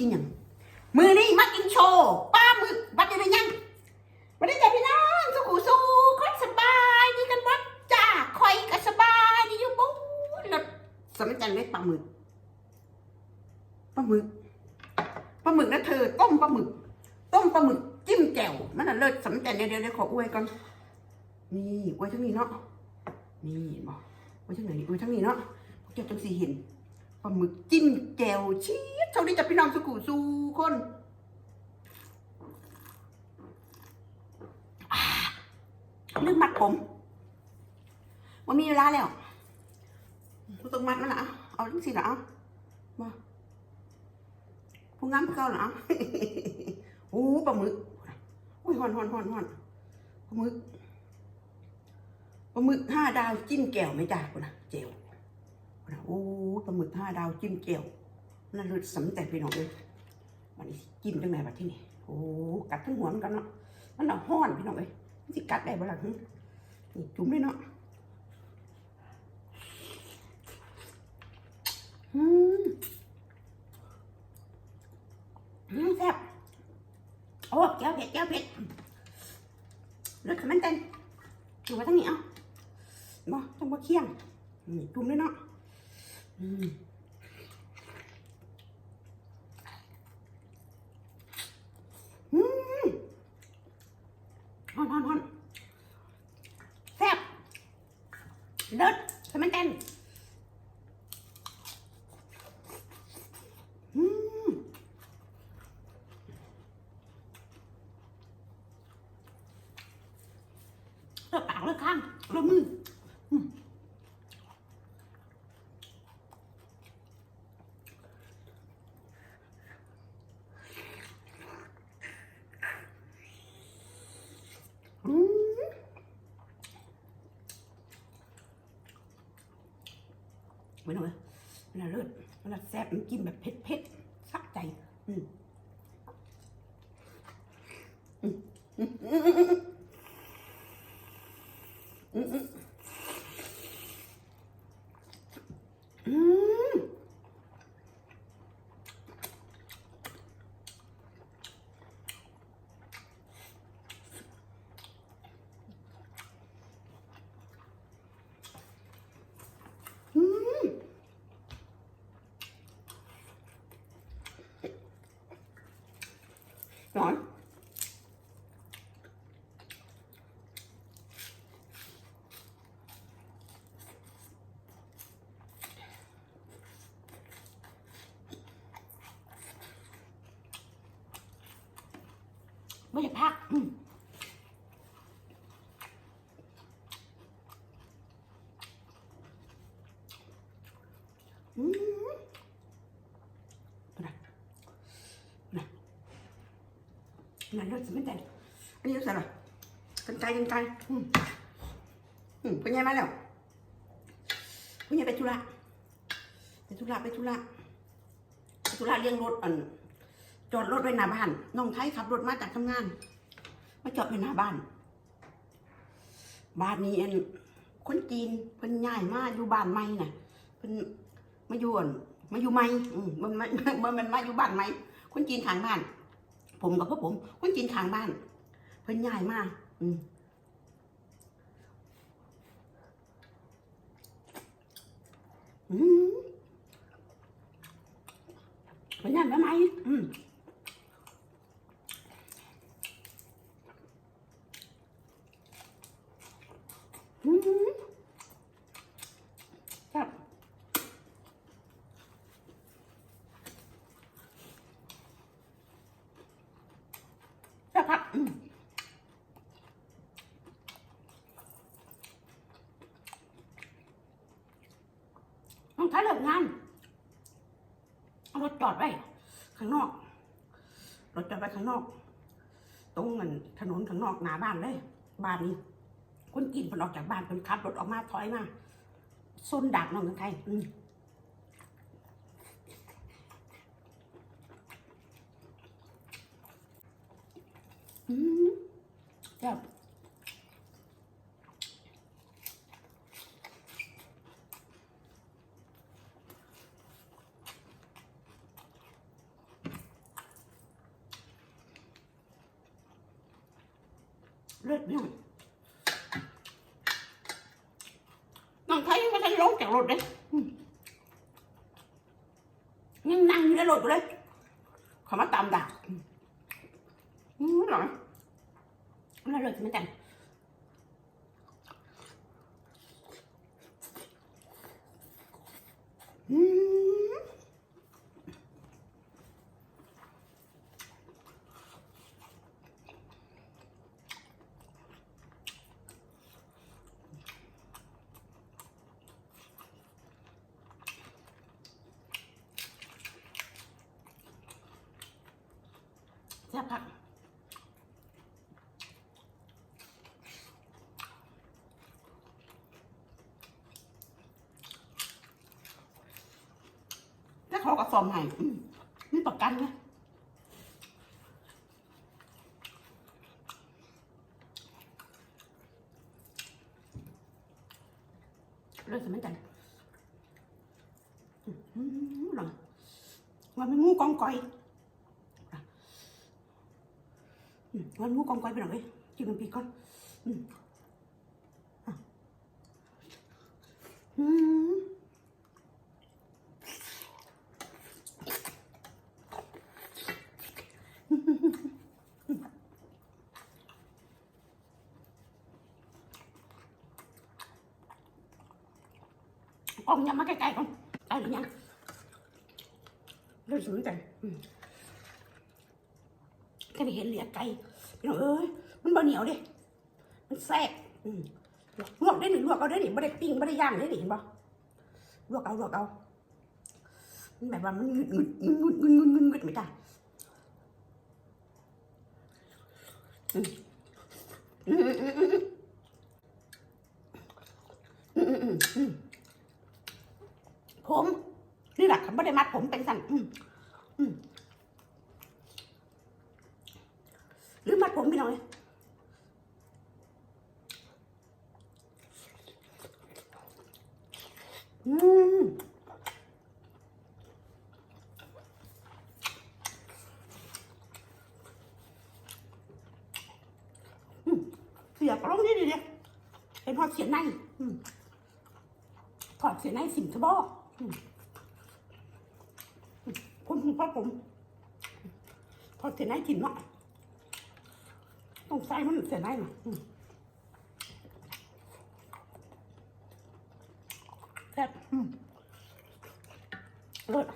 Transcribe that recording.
กินยังมือนี้มากินโชว์ปลาหมึกบัดยวนี้ยังวันนี้จ้ะพี่น้องสุขุสู้คนสบายดีกันหมดจ้าคอยก็สบายดีอยู่ปุ๊บแล้วสมัยจันเลยปลาหมึกปลาหมึกปลาหมึกนะเธอต้มปลาหมึก ต้มปลาหมึกจิ้มแจ่วมันน่ะเลิศสำแต่เดี๋ยวเดี๋ยวเดี๋ยวขออวยก่อนนี่อวยทั้งนี้เนาะนี่บอกอวยทั้งไหนอวยทั้งนี้เนาะพวกเจ้าจังสีเห็น ลาหมึกจิ้มแจ่วชี้เท่านี้จะพี่น้องสุกุสูคนอ่าลืมมัดผมว่ามีเวลาแล้วกูต้องมัดมันละเอาจังสิละเอามาผู้งามเก่าละเอโอ้ปลาหมึกอุ้ยหอนหอนหอนหอนปลาหมึกปลาหมึกห้าดาวจิ้มแก้วไม่จ้าคุณนะเจล โอ้ปลาหมึกห้าดาวจิ้มแก้วนั่นรสสำแต่พี่น้องเลยวันนี้จิ้มจังไหนบัดที่นี่โอ้กัดทั้งหัวมันกันเนาะมันเอาห้อนพี่น้องเลยมันสิกัดได้บ่ล่ะหึนี่จุ่มเลยเนาะอืมอืมแซ่บโอ้แก้วเผ็ดแก้วเผ็ดเลือดขมันเต้นอยู่ไว้ทั้งนี้เอาบ่ต้องบ่เคี่ยงนี่จุ่มเลยเนาะ ฮอนฮอนฮอนแซ่บเลิศขมันเต้นอืมเลือกปากเลือกข้างเลือกมือม ไม่ต้องเลยมันเลิศมันแซ่บมันกินแบบเผ็ดเผ็ดๆสักใจ อืมอืมอืมอืมอืมอืม อืมอืมร้อน ไม่ได้พักอืมนะนะนั่นรถสมัยแต่อันนี้รถอะไรกันไกลกันไกลอืมอืมเป็นไงมาแล้วเป็นไงไปธุระไปธุระไปธุระไปธุระเลี้ยงรถอัน จอดรถไว้หน้าบ้านน้องไทยขับรถมาจากทำงาน มาจอดไว้หน้าบ้าน บ้านนี้อันคนจีนเพิ่นย้ายมาอยู่บ้านใหม่น่ะเพิ่นมาอยู่อั่นมาอยู่ใหม่อืมมันมันมันมันมาอยู่บ้านใหม่คนจีนทางบ้าน ผมกับพ่อผม คนจีนทางบ้าน เพิ่นย้ายมาอืมอืมเพิ่นย้ายมาใหม่อืม อืมครับครับครับอืม ต้องใช้เลิกงานเอารถจอดไว้ข้างนอกรถจอดไว้ข้างนอก ตรงเงินถนนข้างนอกหน้าบ้านเลย บ้านนี้ คนกินเพิ่นออกจากบ้านเพิ่นขับรถออกมาถอยมาซนดักน้องกันใคร อืมจับเลืดเนี่ยน้งไทยยังไม่ทันลงจากรถเลยยังนั่งอยู่ในรถเลยขอมาตามด่า อืมหรอเราเลยไม่แต่งอืมแซ่บค่ะ อมให้อืมมีประกันนะเลิกสมันจันอืมอืมหลังว่ามันงูกองก้อยวันมูกองก้อยไปหน่อยเว้ยกินมันปีก่อนอืม อะอืมกองมาใกล้ๆก่อนได้หรือยังเริ่มสนใจอืมแค่ได้เห็นเหลียไก่พี่น้องเอ้ยมันบะเหนียวดิมันแซ่บลวกได้หนิลวกเอาได้หนิไม่ได้ปิ้งไม่ได้ย่างได้หนิเห็นปะลวกเอาลวกเอามันแบบว่ามันงึดงึดงึดงึดงึดงึดงึดไม่ได้อืมอืมอืมอืมอืมอืมอืมอืมผมนี่แหละเขาไม่ได้มัด ผมเป็นสันอืมอืมหรือมัดผมพี่น้อยอืมเสียบลงนี่ดิเนี่ยเป็นพอดเสียในอืมถอดเสียในสิมทบอ เพราะผม พอเสียนายกินเนาะต้องใส่มันเสียนายหน่อยแซ่บอรส